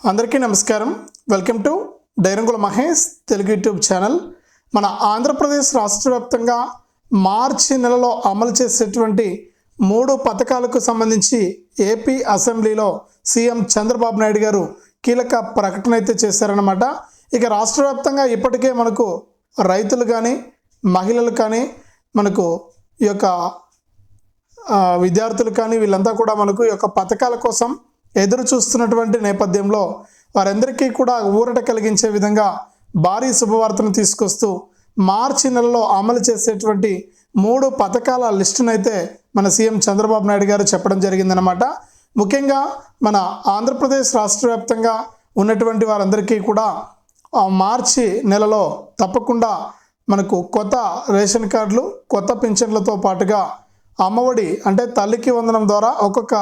అందరికీ నమస్కారం. Welcome to డైరంగుల మహేష్ తెలుగు యూట్యూబ్ ఛానల్ మన ఆంధ్రప్రదేశ్ రాష్ట్ర వ్యాప్తంగా మార్చి నెలలో అమలు చేసేటువంటి మూడు పథకాలకు సంబంధించి ఏపీ అసెంబ్లీలో సీఎం చంద్రబాబు నాయుడు గారు కీలక ప్రకటన అయితే చేశారనమాట ఇక రాష్ట్ర వ్యాప్తంగా ఇప్పటికే మనకు రైతులు కానీ మహిళలు కానీ మనకు ఈ యొక్క విద్యార్థులు కానీ వీళ్ళంతా కూడా మనకు ఈ యొక్క పథకాల కోసం ఎదురు చూస్తున్నటువంటి నేపథ్యంలో వారందరికీ కూడా ఊరట కలిగించే విధంగా భారీ శుభవార్తను తీసుకొస్తూ మార్చి నెలలో అమలు చేసేటువంటి మూడు పథకాల లిస్టునైతే మన సీఎం చంద్రబాబు నాయుడు గారు చెప్పడం జరిగిందనమాట ముఖ్యంగా మన ఆంధ్రప్రదేశ్ రాష్ట్ర వ్యాప్తంగా ఉన్నటువంటి వారందరికీ కూడా మార్చి నెలలో తప్పకుండా మనకు కొత్త రేషన్ కార్డులు కొత్త పింఛన్లతో పాటుగా అమ్మఒడి అంటే తల్లికి వందనం ద్వారా ఒక్కొక్క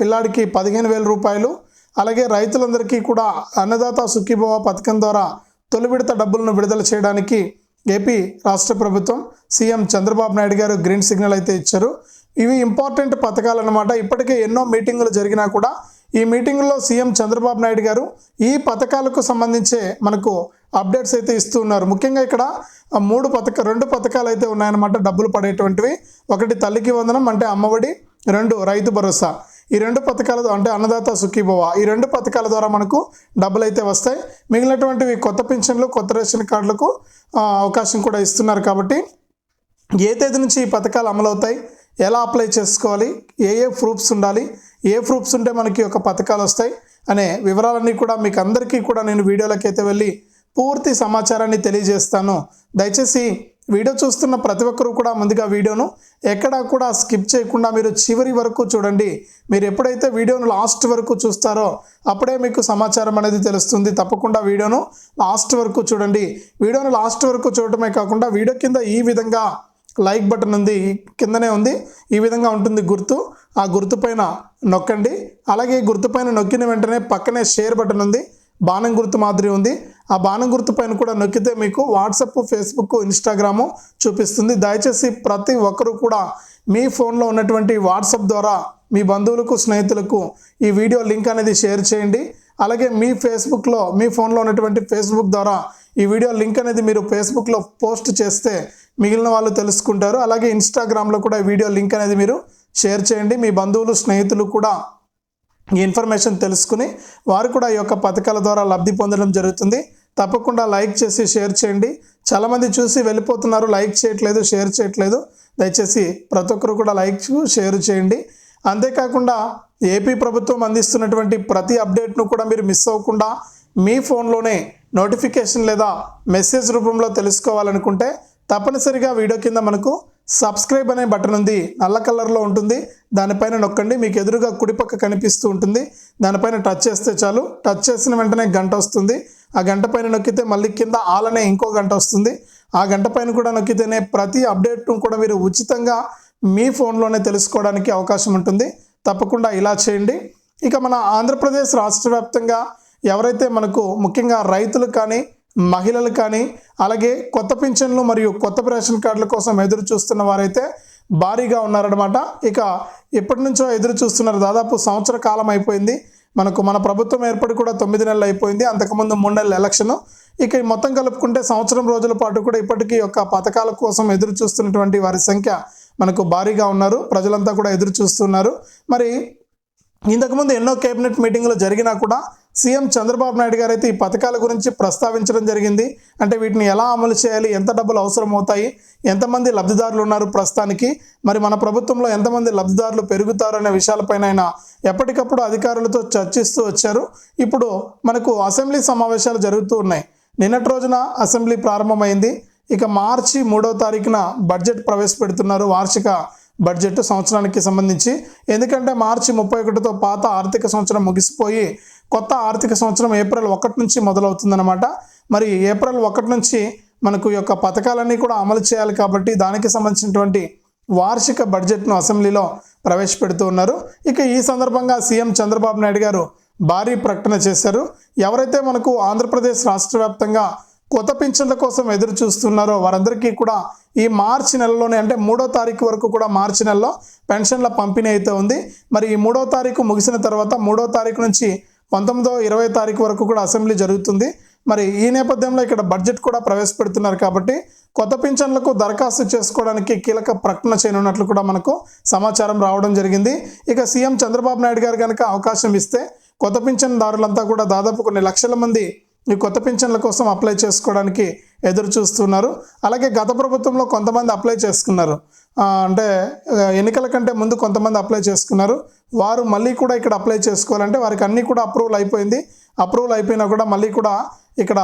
పిల్లాడికి పదిహేను వేల రూపాయలు. అలాగే రైతులందరికీ కూడా అన్నదాత సుఖీభవ పథకం ద్వారా తొలి విడత డబ్బులను విడుదల చేయడానికి ఏపీ రాష్ట్ర ప్రభుత్వం సీఎం చంద్రబాబు నాయుడు గారు గ్రీన్ సిగ్నల్ అయితే ఇచ్చారు. ఇవి ఇంపార్టెంట్ పథకాలు అనమాట ఇప్పటికే ఎన్నో మీటింగులు జరిగినా కూడా ఈ మీటింగ్లో సీఎం చంద్రబాబు నాయుడు గారు ఈ పథకాలకు సంబంధించే మనకు అప్డేట్స్ అయితే ఇస్తూ ఉన్నారు. ముఖ్యంగా ఇక్కడ మూడు పథక రెండు పథకాలు అయితే ఉన్నాయన్నమాట. డబ్బులు పడేటువంటివి. ఒకటి తల్లికి వందనం అంటే అమ్మఒడి రెండు రైతు భరోసా. ఈ రెండు పథకాల అంటే అన్నదాత సుఖీభవ ఈ రెండు పథకాల ద్వారా మనకు డబ్బులు అయితే వస్తాయి. మిగిలినటువంటివి కొత్త పెన్షన్లు కొత్త రేషన్ కార్డులకు అవకాశం కూడా ఇస్తున్నారు కాబట్టి ఏ తేదీ నుంచి ఈ పథకాలు అమలవుతాయి ఎలా అప్లై చేసుకోవాలి ఏ ఏ ప్రూఫ్స్ ఉండాలి ఏ ప్రూఫ్స్ ఉంటే మనకి ఒక పథకాలు వస్తాయి అనే వివరాలన్నీ కూడా మీకు అందరికీ కూడా నేను వీడియోలోకి అయితే వెళ్ళి పూర్తి సమాచారాన్ని తెలియజేస్తాను. దయచేసి వీడియో చూస్తున్న ప్రతి ఒక్కరూ కూడా ముందుగా వీడియోను ఎక్కడా కూడా స్కిప్ చేయకుండా మీరు చివరి వరకు చూడండి. మీరు ఎప్పుడైతే వీడియోను లాస్ట్ వరకు చూస్తారో అప్పుడే మీకు సమాచారం అనేది తెలుస్తుంది. తప్పకుండా వీడియోను లాస్ట్ వరకు చూడండి. వీడియోను లాస్ట్ వరకు చూడటమే కాకుండా వీడియో కింద ఈ విధంగా లైక్ బటన్ ఉంది కిందనే ఉంది. ఈ విధంగా ఉంటుంది గుర్తు. ఆ గుర్తు పైన నొక్కండి. అలాగే గుర్తుపైన గుర్తు పైన నొక్కిన వెంటనే పక్కనే షేర్ బటన్ ఉంది. బాణం గుర్తు మాదిరి ఉంది. ఆ బాణం గుర్తు పైన కూడా నొక్కితే మీకు వాట్సప్ ఫేస్బుక్ ఇన్స్టాగ్రాము చూపిస్తుంది. దయచేసి ప్రతి ఒక్కరూ కూడా మీ ఫోన్లో ఉన్నటువంటి వాట్సాప్ ద్వారా మీ బంధువులకు స్నేహితులకు ఈ వీడియో లింక్ అనేది షేర్ చేయండి. అలాగే మీ ఫేస్బుక్లో మీ ఫోన్లో ఉన్నటువంటి ఫేస్బుక్ ద్వారా ఈ వీడియో లింక్ అనేది మీరు ఫేస్బుక్లో పోస్ట్ చేస్తే మిగిలిన వాళ్ళు తెలుసుకుంటారు. అలాగే ఇన్స్టాగ్రామ్లో కూడా ఈ వీడియో లింక్ అనేది మీరు షేర్ చేయండి. మీ బంధువులు స్నేహితులు కూడా ఈ ఇన్ఫర్మేషన్ తెలుసుకుని వారు కూడా ఈ యొక్క పథకాల ద్వారా లబ్ధి పొందడం జరుగుతుంది. తప్పకుండా లైక్ చేసి షేర్ చేయండి. చాలామంది చూసి వెళ్ళిపోతున్నారు. లైక్ చేయట్లేదు షేర్ చేయట్లేదు. దయచేసి ప్రతి ఒక్కరు కూడా లైక్ షేర్ చేయండి. అంతేకాకుండా ఏపీ ప్రభుత్వం అందిస్తున్నటువంటి ప్రతి అప్డేట్ను కూడా మీరు మిస్ అవ్వకుండా మీ ఫోన్లోనే నోటిఫికేషన్ లేదా మెసేజ్ రూపంలో తెలుసుకోవాలనుకుంటే తప్పనిసరిగా వీడియో కింద మనకు సబ్స్క్రైబ్ అనే బటన్ ఉంది. నల్ల కలర్లో ఉంటుంది. దానిపైన నొక్కండి. మీకు ఎదురుగా కుడిపక్క కనిపిస్తూ ఉంటుంది. దానిపైన టచ్ చేస్తే చాలు. టచ్ చేసిన వెంటనే గంట వస్తుంది. ఆ గంట పైన నొక్కితే మళ్ళీ కింద ఆల్ అనే ఇంకో గంట వస్తుంది. ఆ గంట పైన కూడా నొక్కితేనే ప్రతి అప్డేట్ను కూడా మీరు ఉచితంగా మీ ఫోన్లోనే తెలుసుకోవడానికి అవకాశం ఉంటుంది. తప్పకుండా ఇలా చేయండి. ఇక మన ఆంధ్రప్రదేశ్ రాష్ట్ర వ్యాప్తంగా ఎవరైతే మనకు ముఖ్యంగా రైతులు కానీ మహిళలు కానీ అలాగే కొత్త పింఛన్లు మరియు కొత్త రేషన్ కార్డుల కోసం ఎదురు చూస్తున్న వారైతే భారీగా ఉన్నారనమాట ఇక ఎప్పటి నుంచో ఎదురు చూస్తున్నారు. దాదాపు సంవత్సర కాలం అయిపోయింది. మనకు మన ప్రభుత్వం ఏర్పడి కూడా తొమ్మిది నెలలు అయిపోయింది. అంతకుముందు మూడు నెలల ఎలక్షన్. ఇక మొత్తం కలుపుకుంటే సంవత్సరం రోజుల పాటు కూడా ఇప్పటికీ యొక్క పథకాల కోసం ఎదురు చూస్తున్నటువంటి వారి సంఖ్య మనకు భారీగా ఉన్నారు. ప్రజలంతా కూడా ఎదురు చూస్తున్నారు. మరి ఇంతకుముందు ఎన్నో కేబినెట్ మీటింగ్లు జరిగినా కూడా సీఎం చంద్రబాబు నాయుడు గారు అయితే ఈ పథకాల గురించి ప్రస్తావించడం జరిగింది. అంటే వీటిని ఎలా అమలు చేయాలి? ఎంత డబ్బులు అవసరం అవుతాయి ఎంతమంది లబ్ధిదారులు ఉన్నారు ప్రస్తుతానికి? మరి మన ప్రభుత్వంలో ఎంతమంది లబ్ధిదారులు పెరుగుతారు అనే విషయాలపైన ఆయన ఎప్పటికప్పుడు అధికారులతో చర్చిస్తూ వచ్చారు. ఇప్పుడు మనకు అసెంబ్లీ సమావేశాలు జరుగుతూ ఉన్నాయి. నిన్నటి రోజున అసెంబ్లీ ప్రారంభమైంది. ఇక మార్చి మూడవ తారీఖున బడ్జెట్ ప్రవేశపెడుతున్నారు వార్షిక బడ్జెట్ సంవత్సరానికి సంబంధించి. ఎందుకంటే మార్చి ముప్పై ఒకటితో పాత ఆర్థిక సంవత్సరం ముగిసిపోయి కొత్త ఆర్థిక సంవత్సరం ఏప్రిల్ ఒకటి నుంచి మొదలవుతుందన్నమాట. మరి ఏప్రిల్ ఒకటి నుంచి మనకు యొక్క పథకాలన్నీ కూడా అమలు చేయాలి కాబట్టి దానికి సంబంధించినటువంటి వార్షిక బడ్జెట్ను అసెంబ్లీలో ప్రవేశపెడుతూ ఉన్నారు. ఇక ఈ సందర్భంగా సీఎం చంద్రబాబు నాయుడు గారు భారీ ప్రకటన చేశారు. ఎవరైతే మనకు ఆంధ్రప్రదేశ్ రాష్ట్ర వ్యాప్తంగా కొత్త పింఛన్ల కోసం ఎదురు చూస్తున్నారో వారందరికీ కూడా ఈ మార్చి నెలలోనే అంటే మూడో తారీఖు వరకు కూడా మార్చి నెలలో పెన్షన్ల పంపిణీ అయితే ఉంది. మరి ఈ మూడో తారీఖు ముగిసిన తర్వాత మూడో తారీఖు నుంచి పంతొమ్మిదో ఇరవై తారీఖు వరకు కూడా అసెంబ్లీ జరుగుతుంది. మరి ఈ నేపథ్యంలో ఇక్కడ బడ్జెట్ కూడా ప్రవేశపెడుతున్నారు కాబట్టి కొత్త పింఛన్లకు దరఖాస్తు చేసుకోవడానికి కీలక ప్రకటన చేయనున్నట్లు కూడా మనకు సమాచారం రావడం జరిగింది. ఇక సీఎం చంద్రబాబు నాయుడు గారు కనుక అవకాశం ఇస్తే కొత్త పింఛన్దారులంతా కూడా దాదాపు కొన్ని లక్షల మంది ఈ కొత్త పింఛన్ల కోసం అప్లై చేసుకోవడానికి ఎదురు చూస్తున్నారు. అలాగే గత ప్రభుత్వంలో కొంతమంది అప్లై చేసుకున్నారు. అంటే ఎన్నికల కంటే ముందు కొంతమంది అప్లై చేసుకున్నారు. వారు మళ్ళీ కూడా ఇక్కడ అప్లై చేసుకోవాలంటే వారికి అన్నీ కూడా అప్రూవల్ అయిపోయింది. అప్రూవల్ అయిపోయినా కూడా మళ్ళీ కూడా ఇక్కడ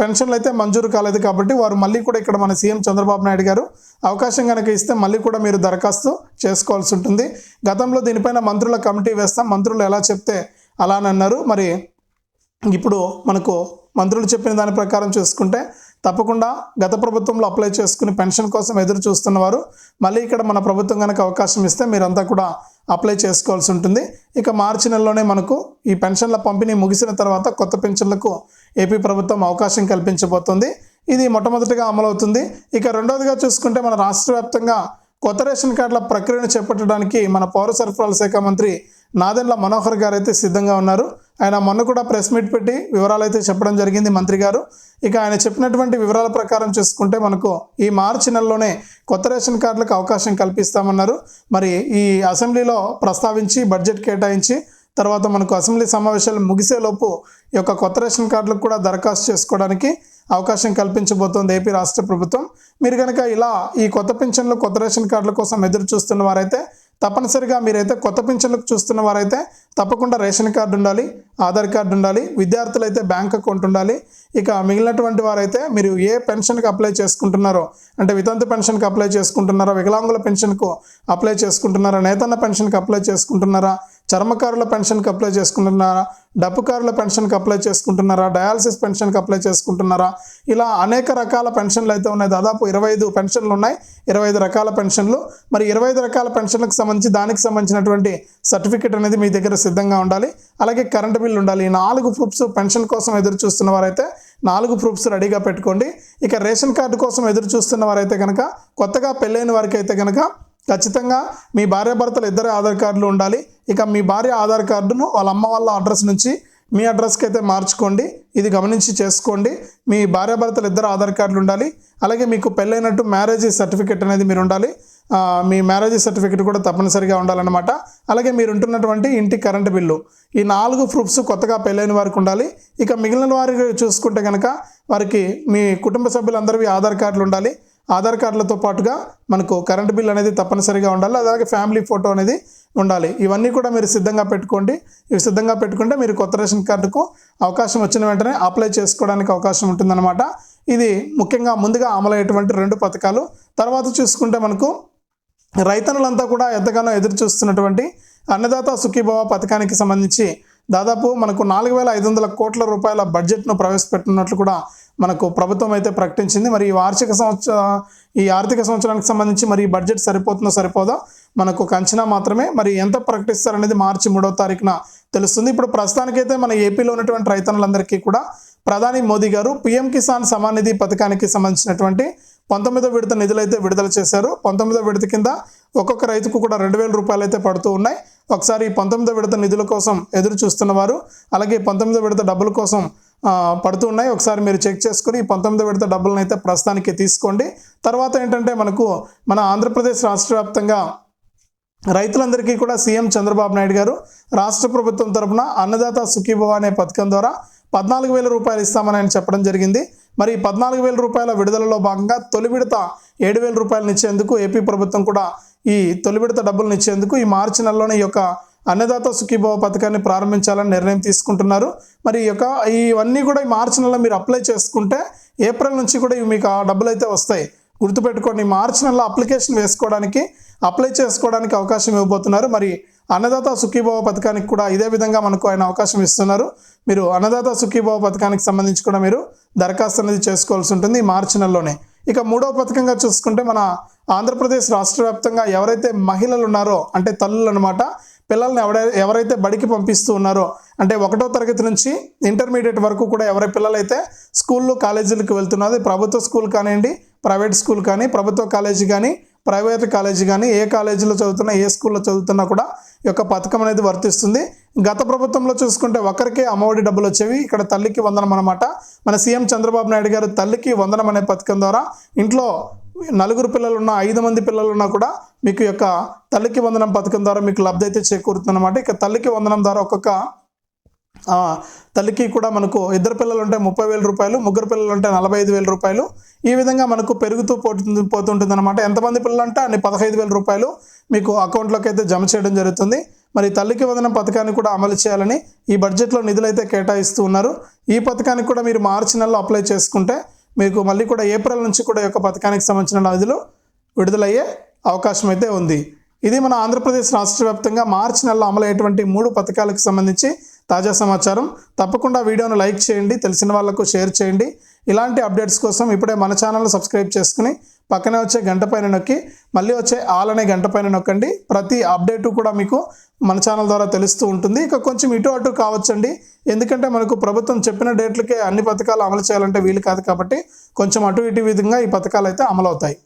పెన్షన్లు అయితే మంజూరు కాలేదు కాబట్టి వారు మళ్ళీ కూడా ఇక్కడ మన సీఎం చంద్రబాబు నాయుడు గారు అవకాశం కనుక ఇస్తే మళ్ళీ కూడా మీరు దరఖాస్తు చేసుకోవాల్సి ఉంటుంది. గతంలో దీనిపైన మంత్రుల కమిటీ వేస్తాం. మంత్రులు ఎలా చెప్తే అలా అని అన్నారు మరి ఇప్పుడు మనకు మంత్రులు చెప్పిన దాని ప్రకారం చూసుకుంటే తప్పకుండా గత ప్రభుత్వంలో అప్లై చేసుకుని పెన్షన్ కోసం ఎదురు చూస్తున్నవారు మళ్ళీ ఇక్కడ మన ప్రభుత్వం కనుక అవకాశం ఇస్తే మీరంతా కూడా అప్లై చేసుకోవాల్సి ఉంటుంది. ఇక మార్చి నెలలోనే మనకు ఈ పెన్షన్ల పంపిణీ ముగిసిన తర్వాత కొత్త పెన్షన్లకు ఏపీ ప్రభుత్వం అవకాశం కల్పించబోతుంది. ఇది మొట్టమొదటిగా అమలవుతుంది. ఇక రెండవదిగా చూసుకుంటే మన రాష్ట్ర వ్యాప్తంగా కొత్త రేషన్ కార్డుల ప్రక్రియను చేపట్టడానికి మన పౌర సరఫరాల శాఖ మంత్రి నాదెండ్ల మనోహర్ గారు అయితే సిద్ధంగా ఉన్నారు. ఆయన మొన్న కూడా ప్రెస్ మీట్ పెట్టి వివరాలు అయితే చెప్పడం జరిగింది మంత్రి గారు. ఇక ఆయన చెప్పినటువంటి వివరాల ప్రకారం చూసుకుంటే మనకు ఈ మార్చి నెలలోనే కొత్త రేషన్ కార్డులకు అవకాశం కల్పిస్తామన్నారు. మరి ఈ అసెంబ్లీలో ప్రస్తావించి బడ్జెట్ కేటాయించి తర్వాత మనకు అసెంబ్లీ సమావేశాలు ముగిసేలోపు ఈ యొక్క కొత్త రేషన్ కార్డులకు కూడా దరఖాస్తు చేసుకోవడానికి అవకాశం కల్పించబోతోంది ఏపీ రాష్ట్ర ప్రభుత్వం. మీరు కనుక ఇలా ఈ కొత్త పింఛన్లు కొత్త రేషన్ కార్డుల కోసం ఎదురు చూస్తున్న వారైతే తప్పనిసరిగా మీరైతే కొత్త పింఛన్లకు చూస్తున్న వారైతే తప్పకుండా రేషన్ కార్డు ఉండాలి ఆధార్ కార్డు ఉండాలి విద్యార్థులైతే బ్యాంక్ అకౌంట్ ఉండాలి. ఇక మిగిలినటువంటి వారైతే మీరు ఏ పెన్షన్కి అప్లై చేసుకుంటున్నారో అంటే వితంతు పెన్షన్కి అప్లై చేసుకుంటున్నారా వికలాంగుల పెన్షన్కు అప్లై చేసుకుంటున్నారా నేతన్న పెన్షన్కి అప్లై చేసుకుంటున్నారా చర్మకారుల పెన్షన్కి అప్లై చేసుకుంటున్నారా? డప్పుకారుల పెన్షన్కి అప్లై చేసుకుంటున్నారా? డయాలసిస్ పెన్షన్కి అప్లై చేసుకుంటున్నారా? ఇలా అనేక రకాల పెన్షన్లు అయితే ఉన్నాయి. దాదాపు ఇరవై ఐదు పెన్షన్లు ఉన్నాయి. ఇరవై ఐదు రకాల పెన్షన్లు. మరి ఇరవై ఐదు రకాల పెన్షన్లకు సంబంధించి దానికి సంబంధించినటువంటి సర్టిఫికేట్ అనేది మీ దగ్గర సిద్ధంగా ఉండాలి. అలాగే కరెంట్ బిల్లు ఉండాలి. ఈ నాలుగు ప్రూఫ్స్ పెన్షన్ కోసం ఎదురు చూస్తున్న వారైతే నాలుగు ప్రూఫ్స్ రెడీగా పెట్టుకోండి. ఇక రేషన్ కార్డు కోసం ఎదురు చూస్తున్న వారైతే కనుక కొత్తగా పెళ్ళైన వారికి అయితే కనుక ఖచ్చితంగా మీ భార్యాభర్తలు ఇద్దరు ఆధార్ కార్డులు ఉండాలి. ఇక మీ భార్య ఆధార్ కార్డును వాళ్ళ అమ్మ వాళ్ళ అడ్రస్ నుంచి మీ అడ్రస్కి అయితే మార్చుకోండి. ఇది గమనించి చేసుకోండి. మీ భార్యాభర్తలు ఇద్దరు ఆధార్ కార్డులు ఉండాలి. అలాగే మీకు పెళ్ళైనట్టు మ్యారేజ్ సర్టిఫికేట్ అనేది మీరు ఉండాలి. మీ మ్యారేజ్ సర్టిఫికేట్ కూడా తప్పనిసరిగా ఉండాలన్నమాట. అలాగే మీరు ఉంటున్నటువంటి ఇంటి కరెంటు బిల్లు. ఈ నాలుగు ప్రూఫ్స్ కొత్తగా పెళ్ళైన వారికి ఉండాలి. ఇక మిగిలిన వారికి చూసుకుంటే కనుక వారికి మీ కుటుంబ సభ్యులందరివి ఆధార్ కార్డులు ఉండాలి. ఆధార్ కార్డులతో పాటుగా మనకు కరెంట్ బిల్ అనేది తప్పనిసరిగా ఉండాలి. అలాగే ఫ్యామిలీ ఫోటో అనేది ఉండాలి. ఇవన్నీ కూడా మీరు సిద్ధంగా పెట్టుకోండి. ఇవి సిద్ధంగా పెట్టుకుంటే మీరు కొత్త రేషన్ కార్డుకు అవకాశం వచ్చిన వెంటనే అప్లై చేసుకోవడానికి అవకాశం ఉంటుందన్నమాట. ఇది ముఖ్యంగా ముందుగా అమలయ్యేటువంటి రెండు పథకాలు. తర్వాత చూసుకుంటే మనకు రైతన్నులంతా కూడా ఎంతగానో ఎదురు చూస్తున్నటువంటి అన్నదాత సుఖీభవ పథకానికి సంబంధించి దాదాపు మనకు నాలుగు వేల ఐదు వందల కోట్ల రూపాయల బడ్జెట్ను ప్రవేశపెట్టినట్లు కూడా మనకు ప్రభుత్వం అయితే ప్రకటించింది. మరి ఈ వార్షిక సంవత్సర ఈ ఆర్థిక సంవత్సరానికి సంబంధించి మరి ఈ బడ్జెట్ సరిపోతుందో సరిపోదో? మనకు ఒక అంచనా మాత్రమే. మరి ఎంత ప్రకటిస్తారనేది మార్చి మూడవ తారీఖున తెలుస్తుంది. ఇప్పుడు ప్రస్తుతానికైతే మన ఏపీలో ఉన్నటువంటి రైతన్నులందరికీ కూడా ప్రధాని మోదీ గారు పిఎం కిసాన్ సమాన్ నిధి పథకానికి సంబంధించినటువంటి పంతొమ్మిదో విడత నిధులు అయితే విడుదల చేశారు. పంతొమ్మిదో విడత కింద ఒక్కొక్క రైతుకు కూడా రెండు వేల రూపాయలు అయితే పడుతూ ఉన్నాయి. ఒకసారి ఈ పంతొమ్మిదో విడత నిధుల కోసం ఎదురు చూస్తున్నవారు అలాగే పంతొమ్మిదో విడత డబ్బుల కోసం పడుతూ ఉన్నాయి. ఒకసారి మీరు చెక్ చేసుకుని ఈ పంతొమ్మిదో విడత డబ్బులను అయితే ప్రస్తుతానికి తీసుకోండి. తర్వాత ఏంటంటే మనకు మన ఆంధ్రప్రదేశ్ రాష్ట్ర వ్యాప్తంగా రైతులందరికీ కూడా సీఎం చంద్రబాబు నాయుడు గారు రాష్ట్ర ప్రభుత్వం తరఫున అన్నదాత సుఖీభవ అనే పథకం ద్వారా పద్నాలుగు వేల రూపాయలు ఇస్తామని ఆయన చెప్పడం జరిగింది. మరి ఈ పద్నాలుగు వేల రూపాయల విడుదలలో భాగంగా తొలి విడత ఏడు వేల రూపాయలను ఇచ్చేందుకు ఏపీ ప్రభుత్వం కూడా ఈ తొలి విడత డబ్బులను ఇచ్చేందుకు ఈ మార్చి నెలలోనే ఈ యొక్క అన్నదాత సుఖీభవ పథకాన్ని ప్రారంభించాలని నిర్ణయం తీసుకుంటున్నారు. మరి ఈ యొక్క ఇవన్నీ కూడా ఈ మార్చి నెలలో మీరు అప్లై చేసుకుంటే ఏప్రిల్ నుంచి కూడా ఇవి మీకు ఆ డబ్బులు అయితే వస్తాయి. గుర్తుపెట్టుకోండి మార్చి నెలలో అప్లికేషన్ వేసుకోవడానికి అప్లై చేసుకోవడానికి అవకాశం ఇవ్వబోతున్నారు. మరి అన్నదాత సుఖీభావ పథకానికి కూడా ఇదే విధంగా మనకు ఆయన అవకాశం ఇస్తున్నారు. మీరు అన్నదాత సుఖీభావ పథకానికి సంబంధించి కూడా మీరు దరఖాస్తు అనేది చేసుకోవాల్సి ఉంటుంది మార్చి నెలలోనే. ఇక మూడవ పథకంగా చూసుకుంటే మన ఆంధ్రప్రదేశ్ రాష్ట్ర వ్యాప్తంగా ఎవరైతే మహిళలు ఉన్నారో అంటే తల్లులు అనమాట పిల్లల్ని ఎవడై ఎవరైతే బడికి పంపిస్తూ ఉన్నారో అంటే ఒకటో తరగతి నుంచి ఇంటర్మీడియట్ వరకు కూడా ఎవరి పిల్లలైతే స్కూళ్ళు కాలేజీలకు వెళ్తున్నది ప్రభుత్వ స్కూల్ కానివ్వండి ప్రైవేట్ స్కూల్ కానీ ప్రభుత్వ కాలేజీ కానీ ప్రైవేట్ కాలేజీ కానీ ఏ కాలేజీలో చదువుతున్నా ఏ స్కూల్లో చదువుతున్నా కూడా ఈ యొక్క పథకం అనేది వర్తిస్తుంది. గత ప్రభుత్వంలో చూసుకుంటే ఒకరికే అమ్మఒడి డబ్బులు వచ్చేవి. ఇక్కడ తల్లికి వందనం అనమాట మన సీఎం చంద్రబాబు నాయుడు గారు తల్లికి వందనం అనే పథకం ద్వారా ఇంట్లో నలుగురు పిల్లలు ఉన్న ఐదు మంది పిల్లలు ఉన్నా కూడా మీకు యొక్క తల్లికి వందనం పథకం ద్వారా మీకు లబ్ధి అయితే చేకూరుతుంది అనమాట ఇక తల్లికి వందనం ద్వారా ఒక్కొక్క తల్లికి కూడా మనకు ఇద్దరు పిల్లలు ఉంటే ముప్పై వేల రూపాయలు ముగ్గురు పిల్లలు ఉంటే నలభై ఐదు వేల రూపాయలు. ఈ విధంగా మనకు పెరుగుతూ పోతుంది పోతుంటుంది అనమాట ఎంతమంది పిల్లలు అంటే అన్ని పదహైదు వేల రూపాయలు మీకు అకౌంట్లోకి అయితే జమ చేయడం జరుగుతుంది. మరి తల్లికి వందనం పథకాన్ని కూడా అమలు చేయాలని ఈ బడ్జెట్లో నిధులైతే కేటాయిస్తూ ఉన్నారు. ఈ పథకానికి కూడా మీరు మార్చి నెలలో అప్లై చేసుకుంటే మీకు మళ్ళీ కూడా ఏప్రిల్ నుంచి కూడా ఈ యొక్క పథకానికి సంబంధించిన నిధులు విడుదలయ్యే అవకాశం అయితే ఉంది. ఇది మన ఆంధ్రప్రదేశ్ రాష్ట్ర వ్యాప్తంగా మార్చి నెలలో అమలయ్యేటువంటి మూడు పథకాలకు సంబంధించి తాజా సమాచారం. తప్పకుండా వీడియోను లైక్ చేయండి తెలిసిన వాళ్ళకు షేర్ చేయండి. ఇలాంటి అప్డేట్స్ కోసం ఇప్పుడే మన ఛానల్ సబ్స్క్రైబ్ చేసుకుని పక్కనే వచ్చే గంట పైన నొక్కి మళ్ళీ వచ్చే ఆల్ అనే గంట పైన నొక్కండి. ప్రతి అప్డేటు కూడా మీకు మన ఛానల్ ద్వారా తెలుస్తూ ఉంటుంది. ఇక కొంచెం ఇటు అటు కావచ్చండి. ఎందుకంటే మనకు ప్రభుత్వం చెప్పిన డేట్లకే అన్ని పథకాలు అమలు చేయాలంటే వీలు కాదు కాబట్టి కొంచెం అటు ఇటు విధంగా ఈ పథకాలు అయితే అమలవుతాయి.